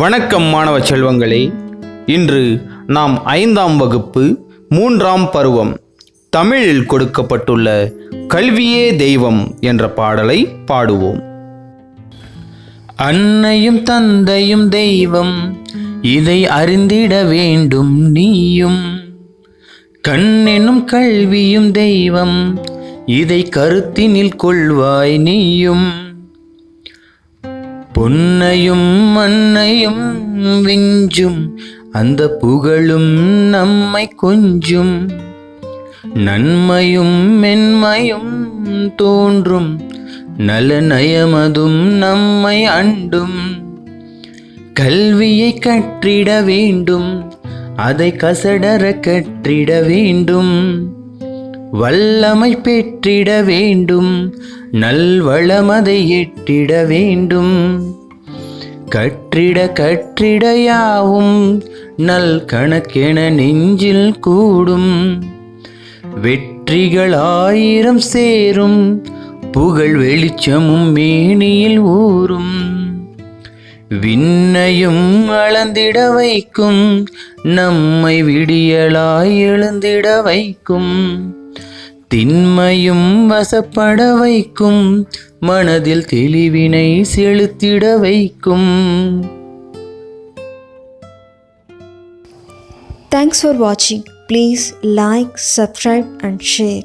வணக்கம் மாணவ செல்வங்களே. இன்று நாம் ஐந்தாம் வகுப்பு மூன்றாம் பருவம் தமிழில் கொடுக்கப்பட்டுள்ள கல்வியே தெய்வம் என்ற பாடலை பாடுவோம். அன்னையும் தந்தையும் தெய்வம் இதை அறிந்திட வேண்டும் நீயும். கண்ணெனும் கல்வியும் தெய்வம் இதை கருத்தினில் கொள்வாய் நீயும். பொன்னையும் மண்ணையும் விஞ்சும் அந்த புகழும் நம்மை கொஞ்சும். நன்மையும் மென்மையும் தோன்றும் நல நயமதும் நம்மை அண்டும். கல்வியை கற்றிட வேண்டும் அதை கசடர கற்றிட வேண்டும். வல்லமை பெற்றிட வேண்டும் நல்வளமதை எட்டிட வேண்டும். கற்றிட கற்றிட யாவும் நல் கணக்கென நெஞ்சில் கூடும். வெற்றிகள் ஆயிரம் சேரும் புகழ் வெளிச்சமும் மேனியில் ஊறும். விண்ணையும் அளந்திட வைக்கும் நம்மை விடியலாய் எழுந்திட வைக்கும். திண்மையும் வசப்பட வைக்கும் மனதில் தெளிவினை செலுத்திட வைக்கும் தேங்க்ஸ் ஃபார் வாட்சிங் please like subscribe and share